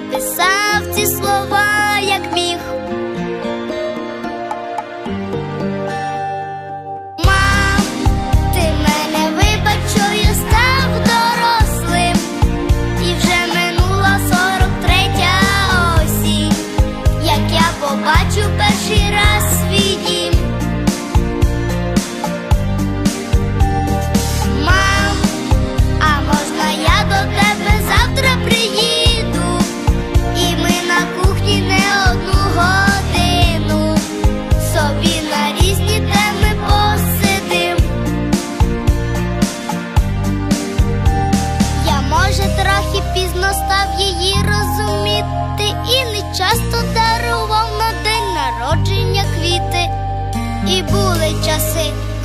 Писав ці слова.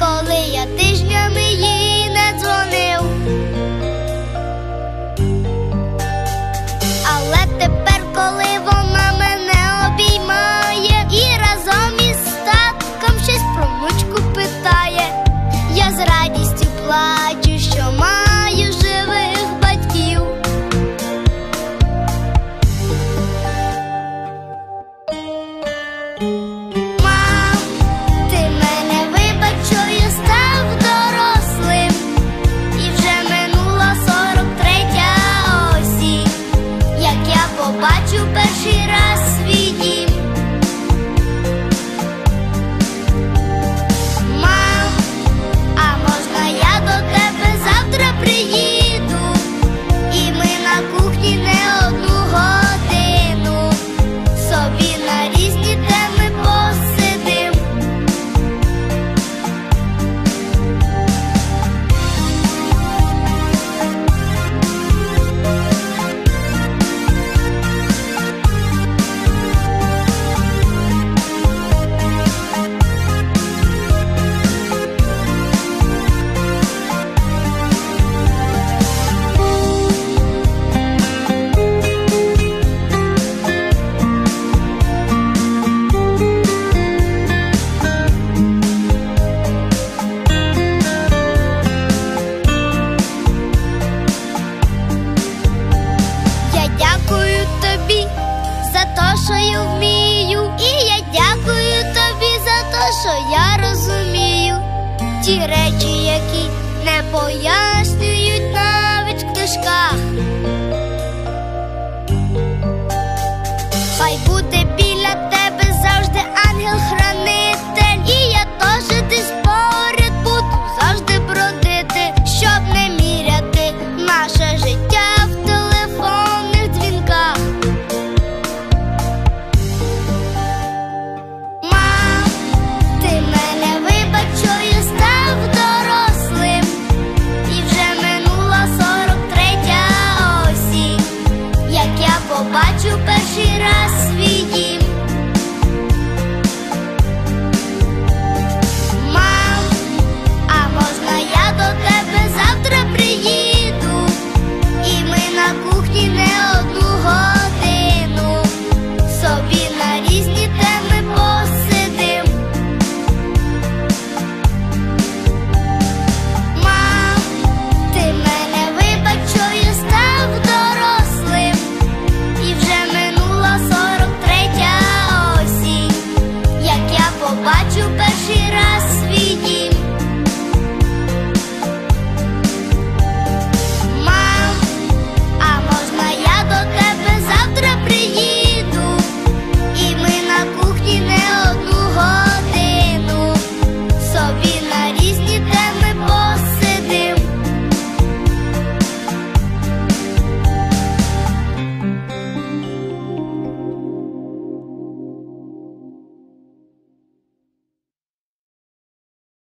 好累呀 що я вмію, і я дякую тобі за те, то, що я розумію ті речі, які не бояться.